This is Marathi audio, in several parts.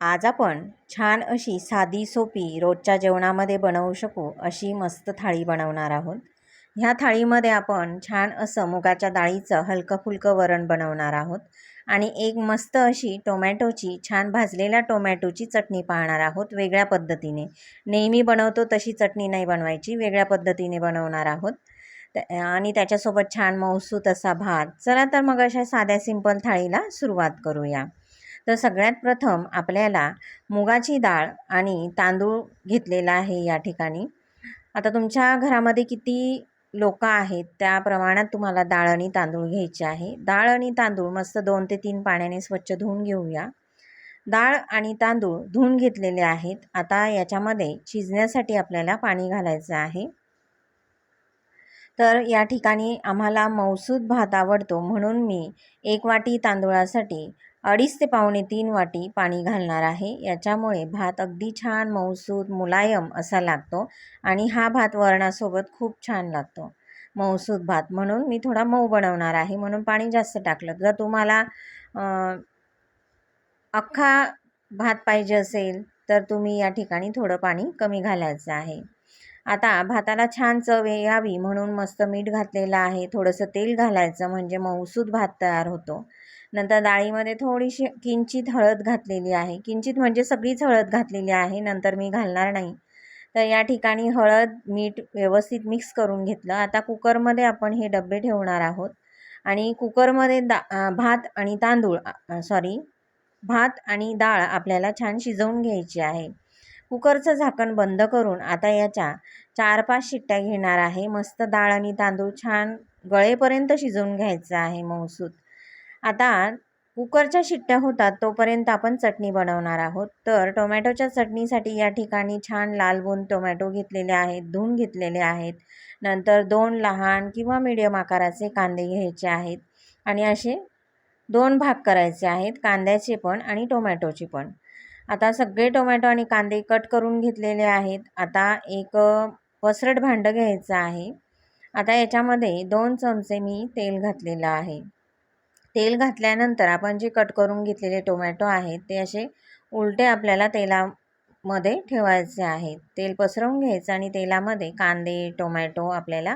आज आपण छान अशी साधी सोपी रोजच्या जेवणामध्ये बनवू शकू अशी मस्त थाळी बनवणार आहोत. ह्या थाळीमध्ये आपण छान असं मुगाच्या डाळीचं हलकं फुलकं वरण बनवणार आहोत आणि एक मस्त अशी टोमॅटोची छान भाजलेल्या टोमॅटोची चटणी पाहणार आहोत वेगळ्या पद्धतीने. नेहमी बनवतो तशी चटणी नाही बनवायची वेगळ्या पद्धतीने बनवणार आहोत. त्या- आणि त्याच्यासोबत छान मौसूत असा भात. चला तर मग अशा साध्या सिंपल थाळीला सुरुवात करूया. तर सगळ्यात प्रथम आपल्याला मुगाची डाळ आणि तांदूळ घेतलेला आहे या ठिकाणी. आता तुमच्या घरामध्ये किती लोक आहेत? त्या प्रमाणात तुम्हाला डाळ आणि तांदूळ घ्यायचे आहे. डाळ आणि तांदूळ मस्त दोन ते तीन पाण्याने स्वच्छ धुवून घेऊया. डाळ आणि तांदूळ धुवून घेतलेले आहेत. आता याच्यामध्ये शिजण्यासाठी आपल्याला पाणी घालायचं आहे. तर या ठिकाणी आम्हाला मौसूद भात आवडतो म्हणून मी एक वाटी तांदूळासाठी अडीच ते पावणे तीन वाटी पाणी घालणार आहे. याच्यामुळे भात अगदी छान मऊसूद मुलायम असा लागतो आणि हा भात वरणासोबत खूप छान लागतो. मऊसूद भात म्हणून मी थोडा मऊ बनवणार आहे. म्हणून पाणी जास्त टाकलं. जर तुम्हाला अख्खा भात पाहिजे असेल तर तुम्ही या ठिकाणी थोडं पाणी कमी घालायचं आहे. आता भाताला छान चव यावी म्हणून मस्त मीठ घातलेलं आहे. थोडंसं तेल घालायचं म्हणजे मऊसूद भात तयार होतो. नंतर डाळीमध्ये थोडीशी किंचित हळद घातलेली आहे. किंचित म्हणजे सगळीच हळद घातलेली आहे नंतर मी घालणार नाही. तर या ठिकाणी हळद मीठ व्यवस्थित मिक्स करून घेतलं. आता कुकरमध्ये आपण हे डबे ठेवणार आहोत. आणि कुकरमध्ये दा भात आणि तांदूळ सॉरी भात आणि डाळ आपल्याला छान शिजवून घ्यायची आहे. कुकरचं झाकण बंद करून आता याच्या चार पाच शिट्ट्या घेणार आहे. मस्त डाळ आणि तांदूळ छान गळेपर्यंत शिजवून घ्यायचं आहे मौसूद आता कुकरच्या शिट्ट्या होतात तोपर्यंत आपण चटणी बनवणार आहोत. तर टोमॅटोच्या चटणीसाठी या ठिकाणी छान लालबोन टोमॅटो घेतलेले आहेत धुवून घेतलेले आहेत. नंतर दोन लहान किंवा मीडियम आकाराचे कांदे घ्यायचे आहेत आणि असे दोन भाग करायचे आहेत कांद्याचे पण आणि टोमॅटोचे पण. आता सगळे टोमॅटो आणि कांदे कट करून घेतलेले आहेत. आता एक पसरट भांडं घ्यायचं आहे. आता याच्यामध्ये दोन चमचे मी तेल घातलेलं आहे. तेल घातल्यानंतर आपण जे कट करून घेतलेले टोमॅटो आहेत ते असे उलटे आपल्याला तेलामध्ये ठेवायचे आहेत. तेल पसरवून घ्यायचं आणि तेलामध्ये कांदे टोमॅटो आपल्याला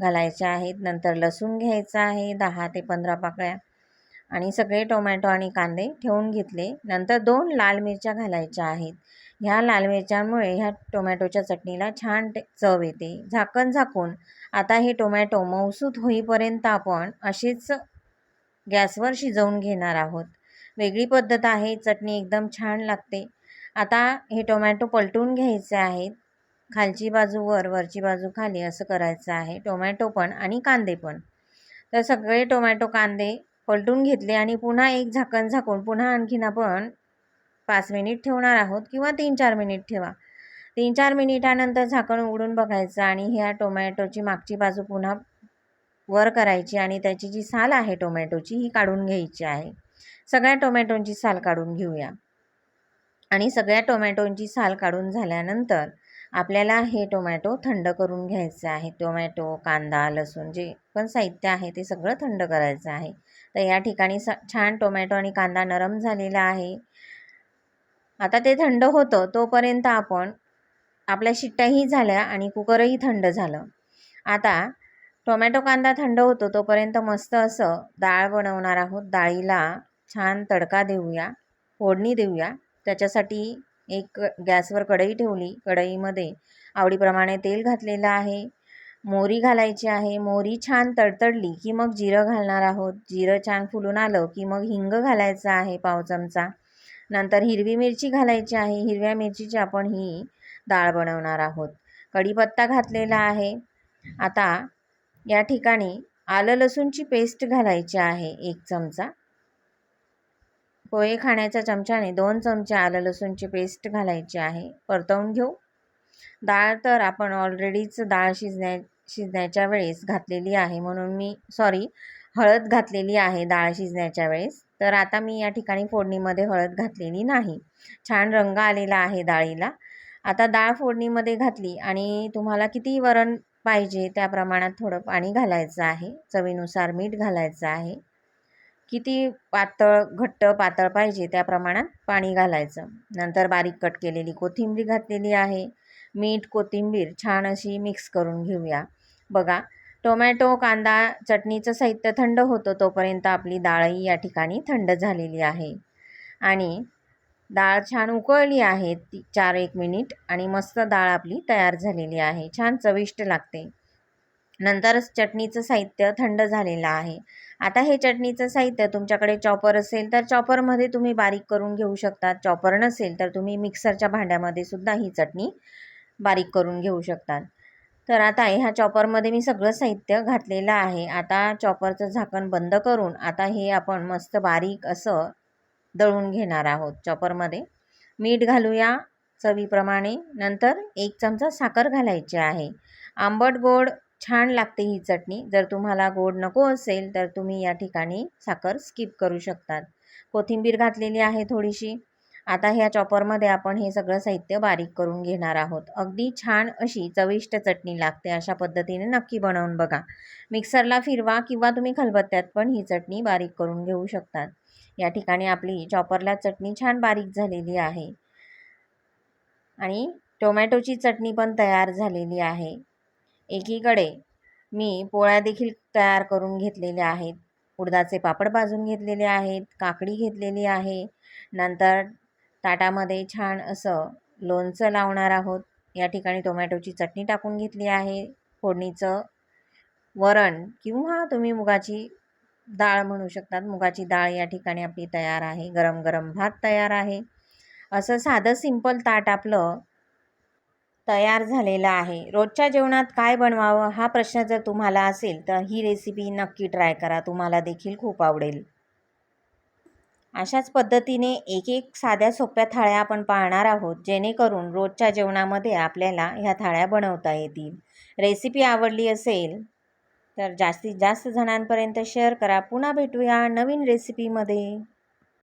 घालायचे आहेत. नंतर लसूण घ्यायचं आहे दहा ते पंधरा पाकळ्या. आणि सगळे टोमॅटो आणि कांदे ठेवून घेतले. नंतर दोन लाल मिरच्या घालायच्या आहेत. ह्या लाल मिरच्यांमुळे ह्या टोमॅटोच्या चटणीला छान चव येते. झाकण झाकून आता हे टोमॅटो मौसूत होईपर्यंत आपण अशीच गॅसवर शिजवून घेणार आहोत. वेगळी पद्धत आहे चटणी एकदम छान लागते. आता हे टोमॅटो पलटून घ्यायचे आहेत. खालची बाजू वर वरची बाजू खाली असं करायचं आहे. टोमॅटो पण आणि कांदे पण. तर सगळे टोमॅटो कांदे पलटून घेतले आणि पुन्हा एक झाकण झाकून पुन्हा आणखीन आपण पाच मिनिट ठेवणार आहोत किंवा तीन चार मिनिट ठेवा. तीन चार मिनिटानंतर झाकण उघडून बघायचं आणि ह्या टोमॅटोची मागची बाजू पुन्हा वर करायची आणि त्याची जी साल आहे टोमॅटोची ही काढून घ्यायची आहे. सगळ्या टोमॅटोंची साल काढून घेऊया. आणि सगळ्या टोमॅटोंची साल काढून झाल्यानंतर आपल्याला हे टोमॅटो थंड करून घ्यायचं आहे. टोमॅटो कांदा लसूण जे पण साहित्य आहे ते सगळं थंड करायचं आहे. तर या ठिकाणी स छान टोमॅटो आणि कांदा नरम झालेला आहे. आता ते थंड होतं तोपर्यंत आपण आपल्या शिट्ट्याही झाल्या आणि कुकरही थंड झालं. आता टोमॅटो कांदा थंड होतो तोपर्यंत मस्त असं डाळ बनवणार आहोत. डाळीला छान तडका देऊया फोडणी देऊया. त्याच्यासाठी एक गॅसवर कढई ठेवली. कढईमध्ये आवडीप्रमाणे तेल घातलेलं आहे. मोहरी घालायची आहे. मोहरी छान तडतडली की मग जिरं घालणार आहोत. जिरं छान फुलून आलं की मग हिंग घालायचं आहे पाव चमचा. नंतर हिरवी मिरची घालायची आहे. हिरव्या मिरचीची आपण ही डाळ बनवणार आहोत. कढीपत्ता घातलेला आहे. आता या ठिकाणी आलं लसूणची पेस्ट घालायची आहे एक चमचा. पोहे खाण्याच्या चमच्याने दोन चमचे आलं लसूणची पेस्ट घालायची आहे परतवून घेऊ. डाळ तर आपण ऑलरेडीच डाळ शिजण्या शिजण्याच्या वेळेस घातलेली आहे म्हणून मी सॉरी हळद घातलेली आहे डाळ शिजण्याच्या वेळेस. तर आता मी या ठिकाणी फोडणीमध्ये हळद घातलेली नाही. छान रंग आलेला आहे डाळीला. आता डाळ फोडणीमध्ये घातली आणि तुम्हाला किती वरण पाहिजे त्या प्रमाणात थोडं पाणी घालायचं आहे. चवीनुसार मीठ घालायचं आहे. किती पातळ घट्ट पातळ पाहिजे त्या प्रमाणात पाणी घालायचं. नंतर बारीक कट केलेली कोथिंबीर घातलेली आहे. मीठ कोथिंबीर छान अशी मिक्स करून घेऊया. बघा टोमॅटो कांदा चटणीचं साहित्य थंड होतं तोपर्यंत आपली डाळही या ठिकाणी थंड झालेली आहे. आणि डाळ छान उकळली आहे. ती चार एक मिनिट आणि मस्त डाळ आपली तयार झालेली आहे. छान चविष्ट लागते. नंतरच चटणीचं साहित्य थंड झालेलं आहे. आता हे चटणीचं साहित्य तुमच्याकडे चॉपर असेल तर चॉपरमध्ये तुम्ही बारीक करून घेऊ शकता चॉपर नसेल तर तुम्ही मिक्सरच्या भांड्यामध्ये सुद्धा ही चटणी बारीक करून घेऊ शकतात. तर आता ह्या चॉपरमध्ये मी सगळं साहित्य घातलेलं आहे. आता चॉपरचं झाकण बंद करून आता हे आपण मस्त बारीक असं दळून घेणार आहोत चॉपरमध्ये. मीठ घालूया चवीप्रमाणे. नंतर एक चमचा साखर घालायची आहे. आंबट गोड छान लागते ही चटणी. जर तुम्हाला गोड नको असेल तर तुम्ही या ठिकाणी साखर स्किप करू शकतात. कोथिंबीर घातलेली आहे थोडीशी. आता ह्या चॉपरमध्ये आपण हे सगळं साहित्य बारीक करून घेणार आहोत. अगदी छान अशी चविष्ट चटणी लागते अशा पद्धतीने नक्की बनवून बघा. मिक्सरला फिरवा किंवा तुम्ही खलबत्त्यात पण ही चटणी बारीक करून घेऊ शकतात. या ठिकाणी आपली चॉपरला चटणी छान बारीक झालेली आहे. आणि टोमॅटोची चटणी पण तयार झालेली आहे. एकीकडे मी पोळ्या देखील तयार करून घेतलेल्या आहेत. उडदाचे पापड भाजून घेतलेले आहेत. काकडी घेतलेली आहे. नंतर ताटामध्ये छान असं लोणचं लावणार आहोत. या ठिकाणी टोमॅटोची चटणी टाकून घेतली आहे. फोडणीचं वरण किंवा तुम्ही मुगाची डाळ म्हणू शकतात. मुगाची डाळ या ठिकाणी आपली तयार आहे. गरम गरम भात तयार आहे. असं साधं सिंपल ताट आपलं तयार झालेलं आहे. रोजच्या जेवणात काय बनवावं हा प्रश्न जर तुम्हाला असेल तर ही रेसिपी नक्की ट्राय करा. तुम्हाला देखील खूप आवडेल. अशाच पद्धतीने एक एक साध्या सोप्या थाळ्या आपण पाहणार आहोत जेणेकरून रोजच्या जेवणामध्ये आपल्याला ह्या थाळ्या बनवता येतील. रेसिपी आवडली असेल तर जास्तीत जास्त जणांपर्यंत शेअर करा. पुन्हा भेटूया नवीन रेसिपीमध्ये